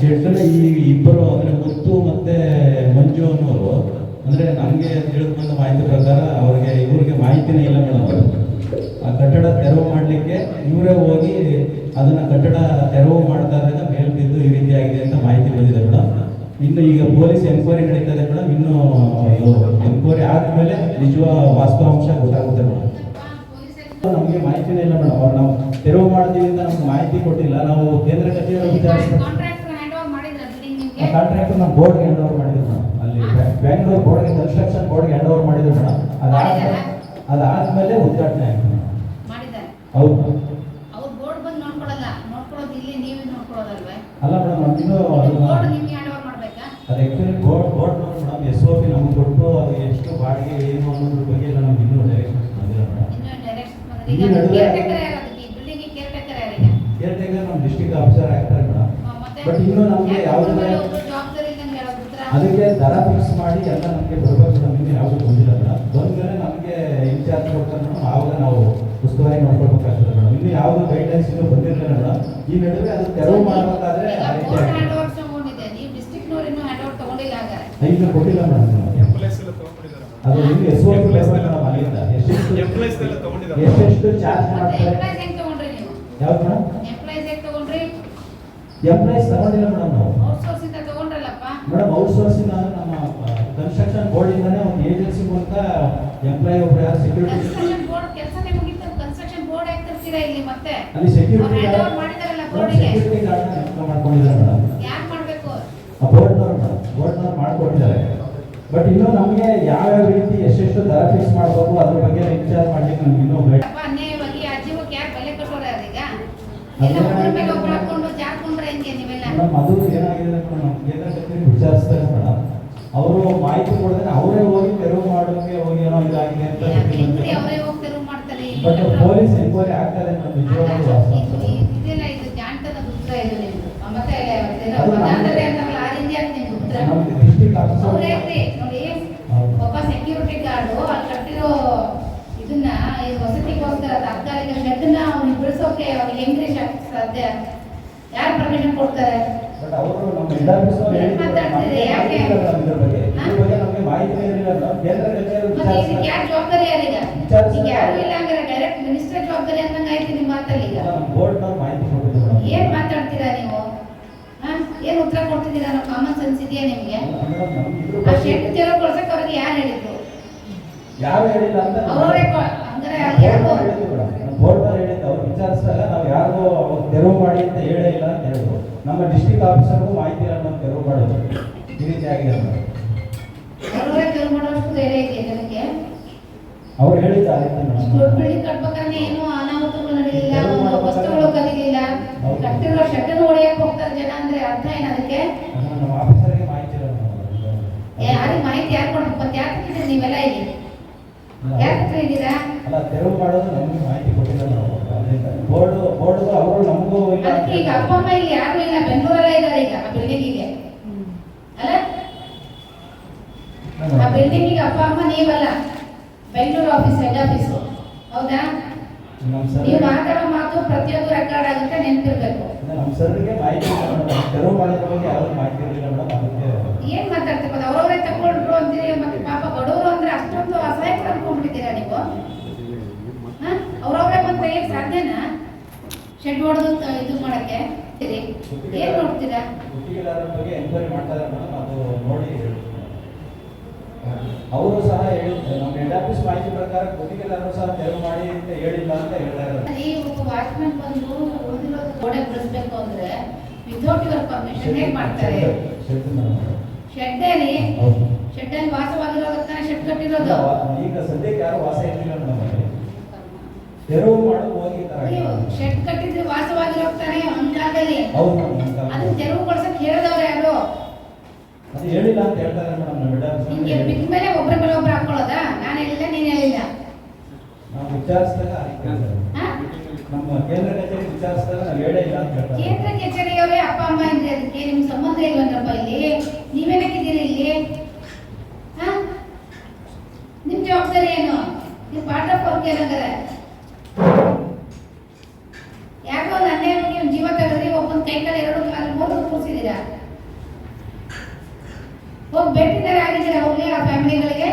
ಶೆಡ್ನ ಈ ಇಬ್ಬರು ಅಂದರೆ ಮುತ್ತು ಮತ್ತೆ ಮಂಜು ಅನ್ನೋರು. ಅಂದ್ರೆ ನಮಗೆ ತಿಳಿದುಕೊಂಡ ಮಾಹಿತಿ ಪ್ರಕಾರ ಅವ್ರಿಗೆ, ಇವ್ರಿಗೆ ಮಾಹಿತಿನೇ ಇಲ್ಲ ಮೇಡಮ್ ಅವರು. ಆ ಕಟ್ಟಡ ತೆರವು ಮಾಡಲಿಕ್ಕೆ ಇವರೇ ಹೋಗಿ ಅದನ್ನ ಕಟ್ಟಡ ತೆರವು ಮಾಡಿದಾಗ ಮೇಲೆ ಬಿದ್ದು ಈ ರೀತಿ ಆಗಿದೆ ಅಂತ ಮಾಹಿತಿ ಬಂದಿದೆ ಮೇಡಮ್. ಇನ್ನು ಈಗ ಪೊಲೀಸ್ ಎನ್ಕ್ವೈರಿ ನಡೀತಾ ಇದೆ ಮೇಡಮ್. ಇನ್ನು ಎನ್ಕ್ವೈರಿ ಆದ್ಮೇಲೆ ನಿಜವಾದ ವಾಸ್ತವಾಂಶ ಗೊತ್ತಾಗುತ್ತೆ ಮೇಡಮ್. ನಮಗೆ ಮಾಹಿತಿನೇ ಇಲ್ಲ ಮೇಡಮ್. ಅವ್ರು ನಾವು ತೆರವು ಮಾಡ್ತೀವಿ ಅಂತ ನಮ್ಗೆ ಮಾಹಿತಿ ಕೊಟ್ಟಿಲ್ಲ. ನಾವು ಕೇಂದ್ರ ಕಚೇರಿ ವಿಚಾರಿಸ್ಬೇಕು ಕಾಂಟ್ರಾಕ್ಟರ್ ಹ್ಯಾಂಡ್ ಓವರ್ ಮಾಡಿದ್ರ ಬಿಲ್ಡಿಂಗ್ ನಿಮ್ಗೆ ಕಾಂಟ್ರಾಕ್ಟ್ ನಮ್ಮ ಬೋರ್ಡ್ಗೆ ಹ್ಯಾಂಡ್ ಓವರ್ ಮಾಡಿದ್ರು ಮೇಡಮ್. ಅಲ್ಲಿ ಬ್ಯಾಂಗ್ಳೂರ್ ಬೋರ್ಡ್ಗೆ ಕನ್ಸ್ಟ್ರಕ್ಷನ್ ಬೋರ್ಡ್ಗೆ ಹ್ಯಾಂಡ್ ಓವರ್ ಮಾಡಿದ್ರು ಮೇಡಮ್. ಅದಾದ್ಮೇಲೆ ಅದಾದ್ಮೇಲೆ ಉದ್ಘಾಟನೆ ಆಯ್ತು ಹೌದು. ಅವ್ರು ಬೋರ್ಡ್ ಬಂದು ನೋಡ್ಕೊಳಲ್ಲ ನೋಡ್ಕೊಳ್ಳೋದು ಇಲ್ಲಿ ನೀವೇ ನೋಡ್ಕೊಳ್ಳೋದಲ್ವೇ? ಅಲ್ಲ ಮೇಡಮ್ ಅದು ನಿಮ್ಗೆ ಮಾಡ್ಬೇಕಾ? ಅದು actually board board madam S O P ನಮ್ಗೆ ಕೊಟ್ಟು ಅದು ಎಷ್ಟು ಬಾಡಿಗೆ ಏನು ಅನ್ನೋದ್ರ ಬಗ್ಗೆ ಎಲ್ಲ ನಮ್ಗೆ ಇನ್ನೂ ಡೈರೆಕ್ಷನ್ ಬಂದಿಲ್ಲ ಮೇಡಮ್. ಇನ್ನೂ ಡೈರೆಕ್ಷನ್ ಬಂದ್ರೆ ಈ ನಡುವೆ- ಬಟ್ ಇನ್ನೂ ನಮಗೆ ಯಾವುದೇ ಅದಕ್ಕೆ ದರ ಫಿಕ್ಸ್ ಮಾಡಿ ಎಲ್ಲ ನಮಗೆ ಬರಬೇಕು ನಮಗೆ ಯಾವುದು ಬಂದಿಲ್ಲ ಮೇಡಮ್ ಬಂದ್ಮೇಲೆ ನಮಗೆ ಇನ್ಚಾರ್ಜ್ ಕೊಡ್ತಾರೆ ಆವಾಗ ನಾವು ಉಸ್ತುವಾರಿ ನೋಡ್ಕೊಳ್ಬೇಕಾಗ್ತದೆ ಮೇಡಮ್. ಇನ್ನು ಯಾವುದು ಗೈಡ್ಲೈನ್ಸ್ ಇನ್ನೂ ಬಂದಿರಲಿಲ್ಲ ಮೇಡಮ್. ಈ ನಡುವೆ ಅದು ತೆರವು ಮಾಡಬೇಕಾದ್ರೆ ಈಗ ಕೊಟ್ಟಿಲ್ಲ ಮೇಡಮ್. ಎಂಪ್ಲಾಯ್ಸ್ ಎಲ್ಲ ತಗೊಂಡಿದ್ದಾರೆ ಅದು ಇನ್ನು ಎಸ್ ಒ ಪಿ ಮೇಡಮ್ ಅಲ್ಲಿಂದ. ಎಷ್ಟೆಷ್ಟು ಎಂಪ್ಲಾಯ್ಸ್ ಎಲ್ಲ ತಗೊಂಡಿದ್ದಾರೆ ಎಷ್ಟೆಷ್ಟು ಚಾರ್ಜ್ ಮಾಡ್ತಾರೆ? ಎಂಪ್ಲಾಯ್ಸ್ ತಗೊಂಡ್ರಿ ನೀವು? ಯಾವ್ದು ಮೇಡಮ್? ಎಂಪ್ಲಾಯ್ಸ್ ತಗೊಂಡಿಲ್ಲ ಮೇಡಮ್ ನಾವು. ಔಟ್ಸೋರ್ಸ್ ಇಂದ ತಗೊಂಡ್ರಲ್ಲಪ್ಪ? ಮೇಡಮ್ ಔಟ್ಸೋರ್ಸಿಂಗ್ ಅಂದ್ರೆ ನಮ್ಮ ಕನ್ಸ್ಟ್ರಕ್ಷನ್ ಬೋರ್ಡಿಂದಾನೇ ಒಂದು ಏಜೆನ್ಸಿ ಮೂಲಕ ಎಂಪ್ಲಾಯ್ ಒಬ್ರು ಯಾರು ಸೆಕ್ಯೂರಿಟಿ ಕನ್ಸ್ಟ್ರಕ್ಷನ್ ಬೋರ್ಡ್ ಕೆಲಸನೇ ಮುಗಿತು ಕನ್ಸ್ಟ್ರಕ್ಷನ್ ಬೋರ್ಡ್ ಯಾಕೆ ತರ್ತೀರಾ ಇಲ್ಲಿ ಮತ್ತೆ? ಅಲ್ಲಿ ಸೆಕ್ಯೂರಿಟಿ ಗಾರ್ಡ್ ಮಾಡ್ಕೊಂಡಿದ್ದಾರೆ ಮೇಡಮ್ ಯಾಕೆ ಮಾಡ್ಬೇಕು? ಆ ಮೇಡಮ್ ಬಟ್ ಇನ್ನು ನಮಗೆ ಯಾವ ಯಾವ ರೀತಿ ಎಷ್ಟೆಷ್ಟು ದರ ಫಿಕ್ಸ್ ಮಾಡಬೇಕು ಅದ್ರ ಬಗ್ಗೆ ಇನ್ಚಾರ್ಜ್ ಮಾಡ್ಲಿಕ್ಕೆ ನಮ್ಗೆ ಇನ್ನೂ ಬೇಡ ಅಪ್ಪ ಯಾರು ಬೆಲೆ ಕಟ್ಟೋರ ಈಗ ಎಲ್ಲ ಒಬ್ಬರ ಮೇಲೆ ಒಬ್ರು ಹಾಕೊಂಡು ಜಾರ್ಕೊಂಡ್ರೆ ಹೆಂಗೆ ನೀವೆಲ್ಲ ಮೇಡಮ್ ಅದು ಏನಾಗಿದೆ ಮೇಡಮ್ ಕೇಂದ್ರ ವಿಚಾರಿಸ್ತಾರೆ ಮೇಡಮ್. ಅವರು ಮಾಹಿತಿ ಕೊಡದ್ರೆ ಅವರೇ ಹೋಗಿ ತೆರವು ಮಾಡೋಕೆ ಹೋಗಿ ಏನೋ ಇದಾಗಿದೆ ಅಂತ ಬಟ್ ಪೊಲೀಸ್ ಎನ್ಕ್ವೈರಿ ಆಗ್ತಾರೆ ಮೇಡಮ್ ನಿಜವಾಗ್ಲೂ ಡಿಸ್ಟ್ರಿಕ್ಟ್ ಒಬ್ಬ ಸೆಕ್ಯೂರಿಟಿ ಗಾರ್ಡು ಅಲ್ಲಿ ಕಟ್ಟಿರೋ ಇದನ್ನ ವಸತಿಗೋಸ್ಕರ ತಾತ್ಕಾಲಿಕ ಶೆಡ್ನ ಅವ್ನಿಗೆ ಬಿಡಿಸೋಕೆ ಅವ್ನಿಗೆ ಹೆಂಗ್ರಿ ಸಾಧ್ಯ? ಯಾರು ಪರ್ಮಿಷನ್ ಕೊಡ್ತಾರೆ? ಬಟ್ ಅವರು ನಮ್ಮ ಅವ್ರು ಏನ್ ಯಾಕೆ? ಮಾಹಿತಿ ಬಗ್ಗೆ. ಇದ್ರ ಬಗ್ಗೆ ನಮಗೆ ಮಾಹಿತಿ ಇರಲಿಲ್ಲ ಕೇಂದ್ರ ಕಚೇರಿ ಮತ್ತೆ ಇದಕ್ಕೆ ಯಾರು ಜವಾಬ್ದಾರಿ ಯಾರೀಗ? ವಿಚಾರಿಸಿ- ಈಗ ಯಾರು ಇಲ್ಲ ಅಂದ್ರೆ ಡೈರೆಕ್ಟ್ ಮಿನಿಸ್ಟರ್ ಜವಾಬ್ದಾರಿ ಅಂದಂಗೆ ಆಯ್ತು ನಿಮ್ಮ ಮಾತಲ್ಲಿ ಈಗ. ಮಾಹಿತಿ ಮೇಡಮ್ ಮಾತಾಡ್ತೀರಾ ನೀವು? ಏನ್ ಉತ್ತರ ಕೊಡ್ತಿದ್ದೀರಾ? ಅನ್ನೋ ಕಾಮನ್ ಸೆನ್ಸ್ ಇದೆಯಾ ನಿಮ್ಗೆ? ಆ ಅವ್ರಿಗೆ ಯಾರು ಹೇಳಿದ್ರು ಯಾರು ಹೇಳಿಲ್ಲ ಅಂತ ಅವರವರೇ ಅಂದ್ರೆ ಅಲ್ಲಿ ಯಾರಿಗೂ ಬೋರ್ಡ್ನವ್ರು ಹೇಳಿದ್ದು ಅವ್ರು ವಿಚಾರಿಸಿದಾಗ ನಾವು ಯಾರಿಗೂ ಅವ್ರು ತೆರವು ಮಾಡಿ ಅಂತ ಹೇಳೇ ಇಲ್ಲ ಅಂತ ಹೇಳಿದ್ರು ನಮ್ಮ ಡಿಸ್ಟ್ರಿಕ್ಟ್ ಆಫೀಸರ್ಗೂ ಮಾಹಿತಿ ನಾವು ತೆರವು ಮಾಡೋದು. ಈ ರೀತಿ ಆಗಿದೆ ಅವ್ರು ಹೇಳಿದ್ದಾರೆ ಏನು ಅನಾಹುತಗಳು ನಡೆಯಲಿಲ್ಲ ಒಂದು ವಸ್ತುಗಳು ಕಲಿಲಿಲ್ಲ ಕಟ್ಟಿರೋ ಶೆಡ್ ಹೊಡೆಯಕ್ಕೆ ಹೋಗ್ತಾರೆ ಜನ ಅಂದ್ರೆ ಅರ್ಥ ಏನು ಅದಕ್ಕೆ? ಆಫೀಸರ್ಗೆ ಮಾಹಿತಿ ಯಾರಿಗೆ ಮಾಹಿತಿ ಯಾರು ಕೊಡ್ಬೇಕು? ಮತ್ತೆ ಯಾಕೆ ನೀವೆಲ್ಲ ಇಲ್ಲಿ? ಯಾಕೆ ಇದೀರಾ ಇದ್ದೀರಾ ಅಲ್ಲ ತೆರವು ಮಾಡೋದು ನಮಗೆ ಮಾಹಿತಿ ಕೊಟ್ಟಿಲ್ಲ ನಾವು ಬೋರ್ಡ್ ಬೋರ್ಡ್ ಅವರು ನಮಗೂ ಇಲ್ಲ ಅದಕ್ಕೆ ಈಗ ಅಪ್ಪ ಅಮ್ಮ ಇಲ್ಲಿ ಯಾರು ಇಲ್ಲ ಬೆಂಗಳೂರಲ್ಲೇ ಇದ್ದಾರೆ ಈಗ ಆ ಬಿಲ್ಡಿಂಗಿಗೆ ಅಲ್ಲ? ಆ ಬಿಲ್ಡಿಂಗಿಗೆ ಅಪ್ಪ ಅಮ್ಮ ನೀವಲ್ಲ ಬೆಂಗಳೂರು ಆಫೀಸ್ ಹೆಡ್ ಆಫೀಸು ಹೌದಾ? ನೀವು ಮಾತಾಡೋ ಮಾತು ಪ್ರತಿಯೊಂದು ರೆಕಾರ್ಡ್ ಆಗುತ್ತೆ ನೆನಪಿರ್ಬೇಕು. ನಮ್ಮ ಸರ್ಗೆ ಮಾಹಿತಿ ತೆರವು ಮಾಡಿದ ಬಗ್ಗೆ ಯಾರು ಮಾಹಿತಿ ಇರಲಿಲ್ಲ ಮೇಡಮ್ ಅದಕ್ಕೆ. ಏನ್ ಮಾತಾಡ್ತೀವಿ ಅವರವರೇ ತಗೊಂಡ್ರು ಅಂತೀರಿ ಮತ್ತೆ ಪಾಪ ಬಡವರು ಅಂದ್ರೆ ಅಷ್ಟೊಂದು ಅಸಹಾಯಕ ಅನ್ಕೊಂಡ್ಬಿಟ್ಟಿದ್ದೀರಾ ನೀವು ಹಾ? ಅವ್ರವ್ರೇ ಬಂದು ಏನ್ ಸಾಧ್ಯನಾ ಶೆಡ್ ಹೊಡೆದು ಇದು ಮಾಡಕ್ಕೆ. ಏನ್ ನೋಡ್ತೀರಾ? ಅವರು ಸಹ ಹೇಳಿದ್ರು ನಮ್ಮ ಹೆಡ್ ಆಫೀಸ್ ಮಾಹಿತಿ ಪ್ರಕಾರ ಗುತ್ತಿಗೆದಾರರು ಸಹ ತೆರವು ಮಾಡಿ ಅಂತ ಹೇಳಿಲ್ಲ ಅಂತ ಹೇಳ್ತಾ ಇದ್ದಾರೆ. ಈ ಒಬ್ಬ ವಾಚ್ಮನ್ ಬಂದು ಉಳಿದಿರೋದು ಗೋಡೆ ಬಿಡಿಸ್ಬೇಕು ಅಂದ್ರೆ ವಿತೌಟ್ ಯುವರ್ ಪರ್ಮಿಷನ್ ಹೇಗೆ ಮಾಡ್ತಾರೆ? ಶೆಡ್ ರೀ ಶೆಡ್ ಅಲ್ಲಿ? ಹೌದು. ಶೆಡ್ ಅಲ್ಲಿ ವಾಸವಾಗಿರೋದಕ್ಕೆ ಶೆಡ್ ಕಟ್ಟಿರೋದು? ಈಗ ಸದ್ಯಕ್ಕೆ ಯಾರು ವಾಸ ಇರಲಿಲ್ಲ ಮೇಡಮ್ ಅಲ್ಲಿ. ತೆರವು ಮಾಡೋದು ಶೆಡ್ ಕಟ್ಟಿದ್ರೆ ವಾಸವಾಗಿರೋಗ್ತಾನೆ ಒಂದ್ ಕಾಲದಲ್ಲಿ ಹೌದು ಅದನ್ನ ತೆರವುಗೊಳಿಸಕ್ ಹೇಳಿದವ್ರು ಯಾರು ಅದು ಹೇಳಿಲ್ಲ ಅಂತ ಹೇಳ್ತಾರೆ ಮೇಡಮ್ ನಮ್ಮ ಹೆಡ್ ನಿಮ್ಗೆ ಬಿದ್ದ ಮೇಲೆ ಒಬ್ರ ಮೇಲೆ ಒಬ್ರು ಹಾಕೊಳ್ಳೋದ? ನಾನು ಹೇಳಿಲ್ಲ ನೀನ್ ಹೇಳಿಲ್ಲ. ನಾವು ವಿಚಾರಿಸಿದಾಗ ನಮ್ಮ ಕೇಂದ್ರ ಕಚೇರಿ ವಿಚಾರಿಸಿದಾಗ ನಾವು ಹೇಳೇ ಇಲ್ಲ ಅಂತ ಹೇಳ್ತಾರೆ. ಕೇಂದ್ರ ಕಚೇರಿಯವರೇ ಅಪ್ಪ ಅಮ್ಮ ಅಂದ್ರೆ ಅದಕ್ಕೆ ನಿಮ್ ಸಂಬಂಧ ಇಲ್ವನ್ರಪ್ಪ ಇಲ್ಲಿ ನೀವೇನಕ್ಕಿದ್ದೀರಿ ಇಲ್ಲಿ? ಹಾ? ನಿಮ್ ಜವಾಬ್ದಾರಿ ಏನು? ನೀವು ಪಾಠ ವರ್ಕ್ ಹೋಗಿದ್ದೀರಾ ಹೋಗಿ ಭೇಟಿದಾರ ಆಗಿದ್ದೀರಾ ಹೋಗಿ ಆ ಫ್ಯಾಮಿಲಿಗಳಿಗೆ?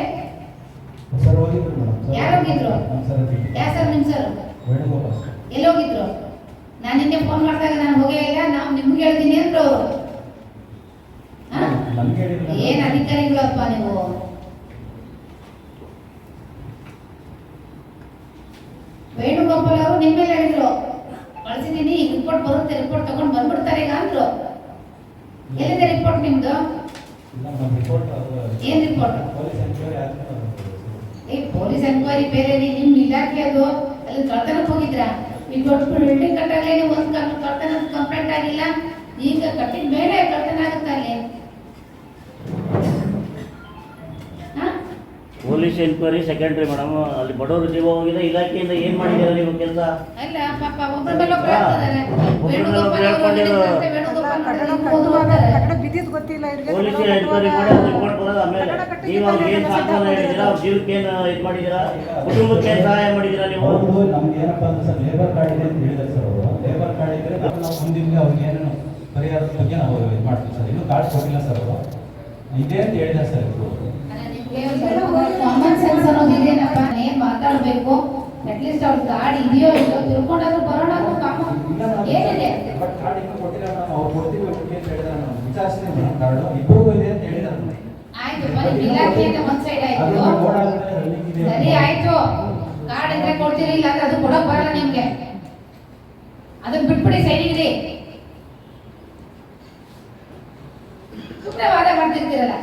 ಸರ್ ಹೋಗಿದ್ರು ಯಾರು ಹೋಗಿದ್ರು? ಸರ್ ಯಾ ಸರ್ ನಿಮ್ಮ ಸರ್? ಎಲ್ಲಿ ಹೋಗಿದ್ರು? ನಾನು ನಿನ್ನೆ ಫೋನ್ ಮಾಡಿದಾಗ ನಾನು ಹೋಗೇ ಇಲ್ಲ ನಾವು ನಿಮ್ಗೆ ಹೇಳ್ತೀನಿ ಅಂದ್ರು. ಅವರು ಹೇಳಿಲ್ಲ ಏನ್ ಅಧಿಕಾರಿಗಳಪ್ಪ ನೀವು? ವೇಣುಗೋಪಾಲ್ ಅವರು ನಿಮ್ಮ ಮೇಲೆ ಹೇಳಿದ್ರು. ಕಳ್ಸಿದೀನಿ ಈಗ ರಿಪೋರ್ಟ್ ಬರುತ್ತೆ ರಿಪೋರ್ಟ್ ತಗೊಂಡು ಬಂದ್ಬಿಡ್ತಾರೆ ಈಗ ಅಂದ್ರು. ಎಲ್ಲಿದೆ ರಿಪೋರ್ಟ್ ನಿಮ್ದು? ಏನ್ ರಿಪೋರ್ಟ್ ಏ ಪೊಲೀಸ್ ಎನ್ಕ್ವೈರಿ ಬೇರೆ ನಿಮ್ ಇಲಾಖೆ ಅದು. ಅಲ್ಲಿ ಕಳ್ತನಕ್ಕೆ ಹೋಗಿದ್ರಾ? ಈಗ ದೊಡ್ಡ ಬಿಲ್ಡಿಂಗ್ ಕಟ್ಟಾಗಲೇ ಒಂದ್ ಒಂದು ಕಳ್ತನ ಕಂಪ್ಲೇಂಟ್ ಆಗಿಲ್ಲ. ಈಗ ಕಟ್ಟಿದ ಮೇಲೆ ಕಳ್ತನ ಆಗುತ್ತೆ ಅಲ್ಲಿ? Police enquiry secondary madam. ಅಲ್ಲಿ ಬಡವರು ಜೀವ ಹೋಗಿದೆ ಇಲಾಖೆಯಿಂದ ಏನ್ ಮಾಡಿದ್ದೀರಾ ನೀವು ಕೆಲಸ? ಅಲ್ಲ ಪಾಪ ಒಬ್ಬರ ಮೇಲೆ ಒಬ್ರು ಹೇಳ್ತಿದ್ದಾರೆ. ವೇಣುಗೋಪಾಲ್ ಅವರು ಹೇಳ್ಕೊಂಡಿರೋ- ಹೇಳಿದಂತೆ ವೇಣುಗೋಪಾಲ್ ಕಟ್ಟಡ ಕಟ್ಟುವಾಗ ಕಟ್ಟಡ ಬಿದ್ದಿದ್ದು ಗೊತ್ತಿಲ್ಲ ಇವ್ರಿಗೆ. ಪೊಲೀಸ್ ಎನ್ಕ್ವೈರಿ ಮಾಡಿ ರಿಪೋರ್ಟ್ ಬರೋದು ಆಮೇಲೆ. ನೀವು ಅವ್ರಿಗೆ ಏನ್ ಸಾಕಾರ ಸಾಂತ್ವನ ಹೇಳಿದ್ದೀರಾ ಅವ್ರ ಜೀವಕ್ಕೆ ಏನು ಇದು ಮಾಡಿದ್ದೀರಾ? ಕುಟುಂಬಕ್ಕೆ ಏನ್ ಸಹಾಯ ಮಾಡಿದ್ದೀರಾ ನೀವು? ಅವ್ರದ್ದು ನಮ್ಗೆ ಏನಪ್ಪಾ ಅಂದ್ರೆ ಸರ್ ಲೇಬರ್ ಕಾರ್ಡ್ ಇದೆ ಅಂತ ಹೇಳಿದ್ದಾರೆ ಸರ್ ಅವರು. ಲೇಬರ್ ಕಾರ್ಡ್ ಇದ್ರೆ ನಾವು ನಾವು ಮುಂದಿನ ಅವ್ರಿಗೆ ಏನೇನು ಪರಿಹಾರದ ಬಗ್ಗೆ ನಾವು ಇದು ಮಾಡ್ತೀವಿ ಸರ್. ಇನ್ನು ಕಾರ್ಡ್ ಕೊಟ್ಟಿಲ್ಲ ಸರ್ ಅವರು. ಇದೆ ಅಂತ ಹೇಳಿದ್ದಾರೆ ಸರ್ ಇವರು ಅಲ್ಲ, ನಿಮ್ಗೆ ಒಂದು ಸ್ವಲ್ಪ ಕಾಮನ್ ಸೆನ್ಸ್ ಅನ್ನೋದು ಇದೇನಪ್ಪ? ಏನ್ ಮಾತಾಡ್ಬೇಕು? ಅಟ್ಲೀಸ್ಟ್ ಅವ್ರ ಗಾಡಿ ಇದೆಯೋ ಇಲ್ಲೋ ತಿಳ್ಕೊಂಡಾದ್ರೂ ಬರೋಣ ಅನ್ನೋ ಕಾಮನ್ ಏನಿದೆ ಆಯ್ತು ಬನ್ನಿ ಇಲಾಖೆಯಿಂದ ಒಂದ್ ಸೈಡ್ ಆಯ್ತು. ಸರಿ ಆಯ್ತು. ಕಾರ್ಡ್ ಇದ್ರೆ ಕೊಡ್ತೀರಿ ಇಲ್ಲ ಅಂದ್ರೆ ಅದು ಕೊಡಕ್ ಬರಲ್ಲ ನಿಮ್ಗೆ. ಅದನ್ನ ಬಿಟ್ಬಿಡಿ ಸೈಡಿಗ್ರಿ ಸುಮ್ಮನೆ ವಾದ ಮಾಡ್ತಿರ್ತೀರಲ್ಲ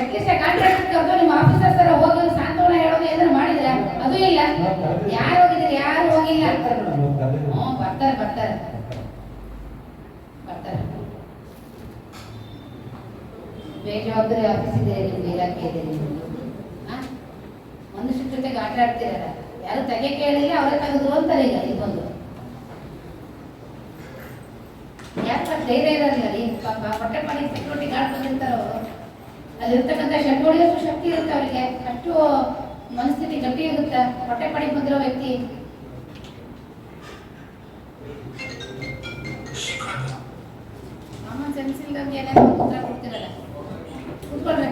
ಅಟ್ಲೀಸ್ಟ್ ಕಾಂಟ್ರಾಕ್ಟ್ ನಿಮ್ಮ ಆಫೀಸರ್ ತರ ಹೋಗಿ ಸಾಂತ್ವನ ಹೇಳೋದು ಏನಾದ್ರು ಮಾಡಿದ್ರ ಅದು ಇಲ್ಲ. ಯಾರು ಹೋಗಿದ್ದೀರಿ, ಯಾರು ಹೋಗಿಲ್ಲ. ಹ್ಞೂ ಬರ್ತಾರೆ ಬರ್ತಾರೆ. ಬರ್ತಾರೆ. ಬೇಜವಾಬ್ದಾರಿ ಆಫೀಸ್ ಇದೆ, ನಿಮ್ಗೆ ಇಲಾಖೆ ಇದೆ ನಿಮ್ಮದು? ಮನುಷ್ಯರ ಜೊತೆಗೆ ಆಟ ಆಡ್ತಿರಲ್ಲ. ಯಾರು ತೆಗೆ ಕೇಳಿಲ್ಲ, ಅವರೇ ತೆಗೆದ್ರು ಅಂತಾರೆ ಈಗ ಇದೊಂದು. ಯಾಕೆ ಧೈರ್ಯ ಇರಲ್ಲ ರೀ ಪಾಪ ಹೊಟ್ಟೆ ಪಾಡಿ ಸೆಕ್ಯೂರಿಟಿ ಗಾರ್ಡ್ ಬಂದಿರ್ತಾರ ಅವರು ಅಲ್ಲಿರ್ತಕ್ಕಂಥ ಷಟ್ಕೋಡಿಯಷ್ಟು ಶಕ್ತಿ ಇರುತ್ತೆ ಅವರಿಗೆ ಅಷ್ಟು ಮನಸ್ಥಿತಿ ಗಟ್ಟಿ ಇರುತ್ತೆ ಹೊಟ್ಟೆ ಪಡಿ ಬಂದಿರೋ ವ್ಯಕ್ತಿ ಕಾಮನ್ ಸೆನ್ಸ್ ಇಲ್ಲದಂಗೆ ಏನೇ ಉತ್ತರ ಕೊಡ್ತಿರಲ್ಲ ಕುತ್ಕೊಳ್ರಿ